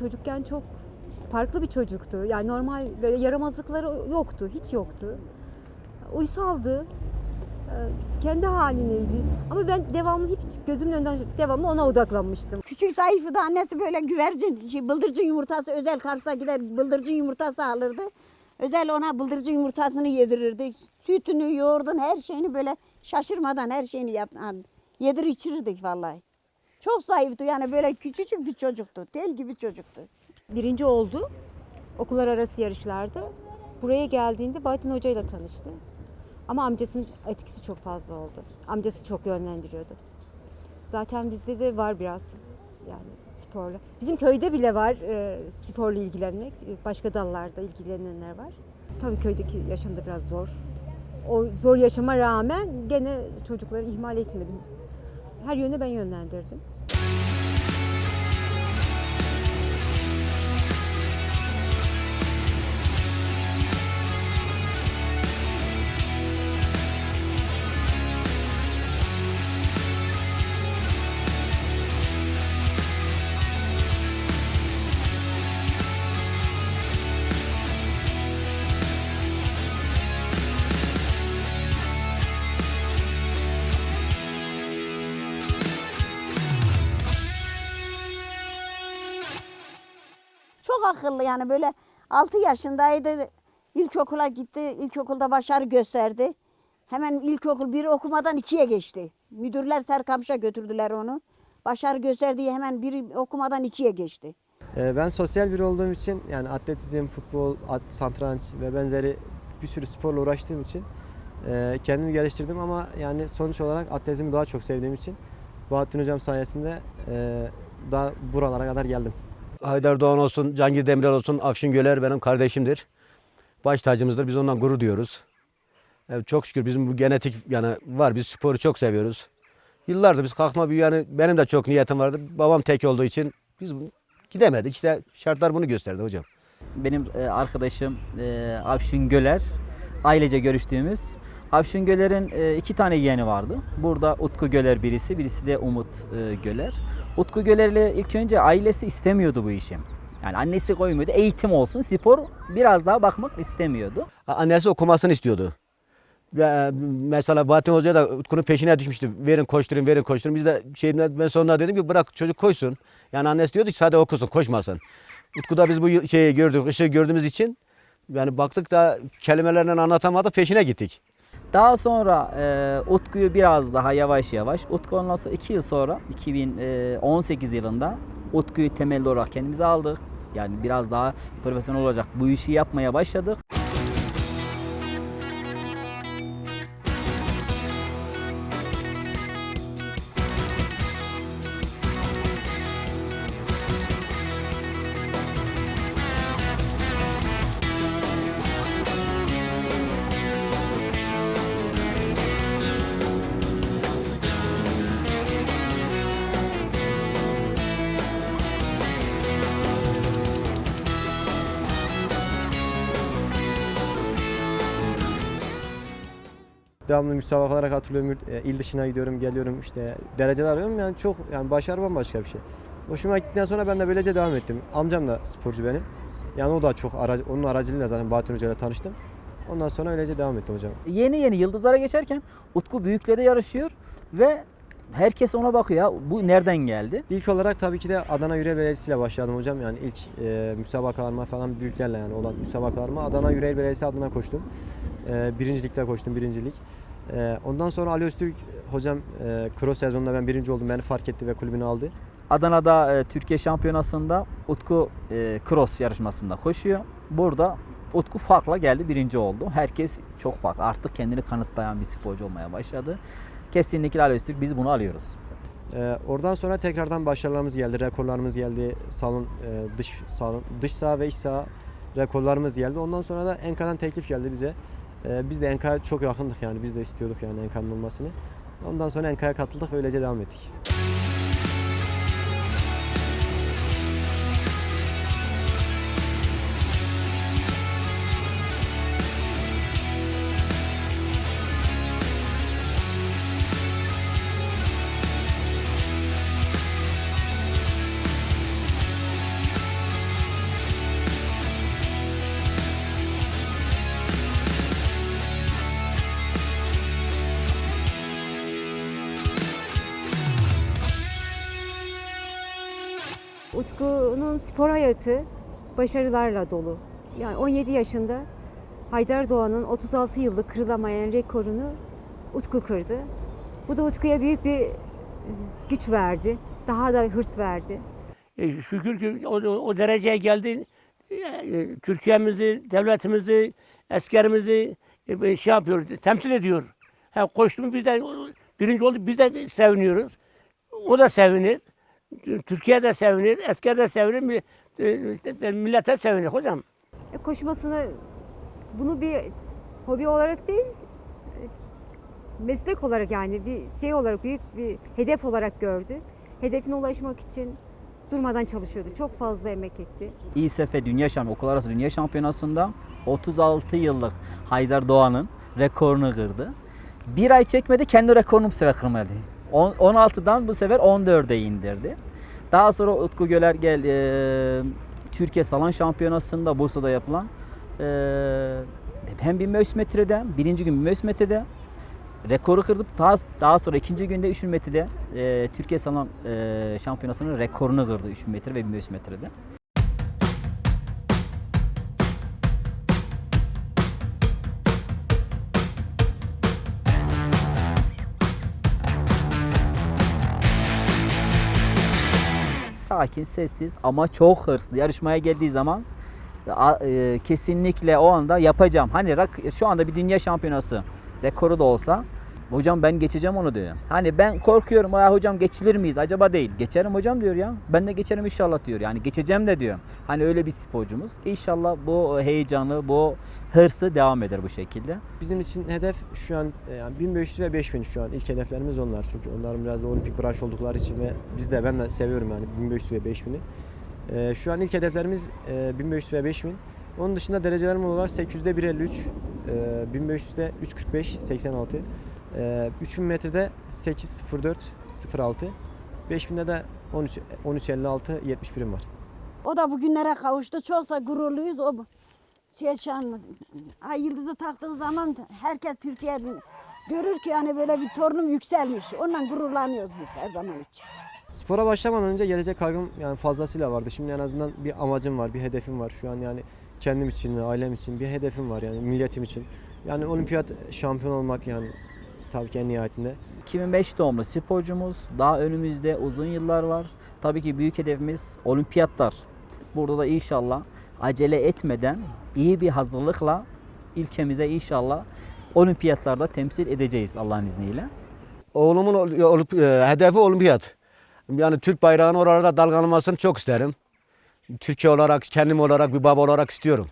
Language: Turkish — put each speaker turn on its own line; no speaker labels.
çocukken çok farklı bir çocuktu. Yani normal böyle yaramazlıkları yoktu, hiç yoktu. Uysaldı. Ee, Kendi halineydi. Ama ben devamlı hiç gözümün önünden devamlı ona odaklanmıştım.
Küçük zayıfı da annesi böyle güvercin, şey, bıldırcın yumurtası özel Kars'a gider bıldırcın yumurtası alırdı. Özel ona bıldırcın yumurtasını yedirirdik. Sütünü, yoğurdun her şeyini böyle şaşırmadan her şeyini yap, yedir içirirdik vallahi. Çok zayıftı yani böyle küçücük bir çocuktu. Tel gibi çocuktu.
Birinci oldu okullar arası yarışlarda. Buraya geldiğinde Bahattin Hoca ile tanıştı. Ama amcasının etkisi çok fazla oldu. Amcası çok yönlendiriyordu. Zaten bizde de var biraz yani sporla. Bizim köyde bile var e, sporla ilgilenmek. E, Başka dallarda ilgilenenler var. Tabii köydeki yaşam da biraz zor. O zor yaşama rağmen gene çocukları ihmal etmedim. Her yöne ben yönlendirdim.
Çok akıllı yani böyle 6 yaşındaydı. İlkokula gitti. İlkokulda başarı gösterdi. Hemen ilkokul bir okumadan ikiye geçti. Müdürler Serkamş'a götürdüler onu. Başarı gösterdiği hemen bir okumadan ikiye geçti.
Ee, Ben sosyal biri olduğum için yani atletizm, futbol, at, satranç ve benzeri bir sürü sporla uğraştığım için e, kendimi geliştirdim ama yani sonuç olarak atletizmi daha çok sevdiğim için Bahattin Hocam sayesinde e, daha buralara kadar geldim.
Haydar Doğan olsun, Cangir Demirel olsun, Afşin Göler benim kardeşimdir. Baş tacımızdır. Biz ondan gurur duyuyoruz. Evet, çok şükür bizim bu genetik yani var. Biz sporu çok seviyoruz. Yıllardır biz kalkma bir yani benim de çok niyetim vardı. Babam tek olduğu için biz gidemedik. İşte şartlar bunu gösterdi hocam.
Benim e, arkadaşım e, Afşin Göler. Ailece görüştüğümüz. Afşin Göler'in e, iki tane yeğeni vardı. Burada Utku Göler birisi, birisi de Umut e, Göler. Utku Göler'le ilk önce ailesi istemiyordu bu işi. Yani annesi koymuyordu. Eğitim olsun, spor biraz daha bakmak istemiyordu.
Annesi okumasını istiyordu. E, mesela Bahattin Hoca da Utku'nun peşine düşmüştü. Verin koşturun, verin koşturun. Biz de şeyimle, ben sonuna dedim ki bırak çocuk koşsun. Yani annesi diyordu ki sadece okusun, koşmasın. Utku'da biz bu şeyi gördük, ışığı gördüğümüz için yani baktık da kelimelerle anlatamadık, peşine gittik.
Daha sonra e, Utku'yu biraz daha yavaş yavaş, Utku ondan sonra 2 yıl sonra 2018 yılında Utku'yu temelli olarak kendimize aldık. Yani biraz daha profesyonel olacak bu işi yapmaya başladık.
Devamlı müsabakalara katılıyorum. e, il dışına gidiyorum, geliyorum işte dereceler arıyorum. Yani çok yani başarı bambaşka bir şey. Hoşuma gittikten sonra ben de böylece devam ettim. Amcam da sporcu benim. Yani o da çok aracı, onun aracılığıyla zaten Bahattin Hoca ile tanıştım. Ondan sonra öylece devam ettim hocam.
Yeni yeni yıldızlara geçerken Utku büyüklerde yarışıyor ve herkes ona bakıyor. Bu nereden geldi?
İlk olarak tabii ki de Adana Yüreğir Belediyesi ile başladım hocam. Yani ilk e, müsabakalarıma falan büyüklerle yani olan müsabakalarıma Adana Yüreğir Belediyesi adına koştum. E, birincilikte koştum, birincilik. E, ondan sonra Ali Öztürk hocam e, cross sezonunda ben birinci oldum. Beni fark etti ve kulübünü aldı.
Adana'da e, Türkiye Şampiyonası'nda Utku e, cross yarışmasında koşuyor. Burada Utku farkla geldi birinci oldu. Herkes çok farklı. Artık kendini kanıtlayan bir sporcu olmaya başladı. Kesinlikle Ali Öztürk biz bunu alıyoruz.
Ee, oradan sonra tekrardan başarılarımız geldi, rekorlarımız geldi. Salon e, dış salon dış saha ve iç saha rekorlarımız geldi. Ondan sonra da Enka'dan teklif geldi bize. Ee, biz de Enka'ya çok yakındık yani biz de istiyorduk yani Enka'nın olmasını. Ondan sonra Enka'ya katıldık ve öylece devam ettik.
Utku'nun spor hayatı başarılarla dolu. Yani 17 yaşında Haydar Doğan'ın 36 yıllık kırılamayan rekorunu Utku kırdı. Bu da Utku'ya büyük bir güç verdi. Daha da hırs verdi.
E, şükür ki o, o, dereceye geldi. E, Türkiye'mizi, devletimizi, askerimizi e, şey yapıyor, temsil ediyor. Ha, koştu biz de birinci oldu, biz de seviniyoruz. O da sevinir. Türkiye de sevinir, asker de sevinir, mi- e, millete sevinir hocam.
E, koşmasını bunu bir hobi olarak değil e, meslek olarak yani bir şey olarak büyük bir hedef olarak gördü. Hedefine ulaşmak için durmadan çalışıyordu. Çok fazla emek etti.
İSF Dünya Şampiyonu, okul arası Dünya Şampiyonası'nda 36 yıllık Haydar Doğan'ın rekorunu kırdı. Bir ay çekmedi kendi rekorunu bu sefer kırmadı. On- 16'dan bu sefer 14'e indirdi. Daha sonra Utku Göler gel e, Türkiye Salon Şampiyonası'nda Bursa'da yapılan e, hem 1500 metrede birinci gün 1500 metrede rekoru kırdı. Daha, daha sonra ikinci günde 3000 metrede e, Türkiye Salon e, Şampiyonası'nın rekorunu kırdı 3000 metre ve 1500 metrede. Sakin, sessiz ama çok hırslı. Yarışmaya geldiği zaman e, kesinlikle o anda yapacağım. Hani şu anda bir dünya şampiyonası rekoru da olsa hocam ben geçeceğim onu diyor. Hani ben korkuyorum ya hocam geçilir miyiz acaba değil. Geçerim hocam diyor ya. Ben de geçerim inşallah diyor. Yani geçeceğim de diyor. Hani öyle bir sporcumuz. İnşallah bu heyecanı, bu hırsı devam eder bu şekilde.
Bizim için hedef şu an e, yani 1500 ve 5000 şu an ilk hedeflerimiz onlar. Çünkü onların biraz da olimpik branş oldukları için ve biz de ben de seviyorum yani 1500 ve 5000'i. E, şu an ilk hedeflerimiz e, 1500 ve 5000. Onun dışında derecelerim olarak 800'de 1.53, e, 1500'de 3.45, 86, e, 3000 metrede 8.04, 06, 5000'de de 13, 13.56, 71'im var.
O da bugünlere kavuştu. Çok da gururluyuz. O şey şan, ay yıldızı taktığı zaman herkes Türkiye'de görür ki yani böyle bir torunum yükselmiş. Ondan gururlanıyoruz biz her zaman için.
Spora başlamadan önce gelecek kaygım yani fazlasıyla vardı. Şimdi en azından bir amacım var, bir hedefim var. Şu an yani kendim için ailem için bir hedefim var yani milletim için. Yani olimpiyat şampiyon olmak yani tabii ki en nihayetinde.
2005 doğumlu sporcumuz. Daha önümüzde uzun yıllar var. Tabii ki büyük hedefimiz olimpiyatlar. Burada da inşallah acele etmeden iyi bir hazırlıkla ülkemize inşallah olimpiyatlarda temsil edeceğiz Allah'ın izniyle.
Oğlumun ol- e, hedefi olimpiyat. Yani Türk bayrağının oralarda dalgalanmasını çok isterim. Türkiye olarak, kendim olarak, bir baba olarak istiyorum.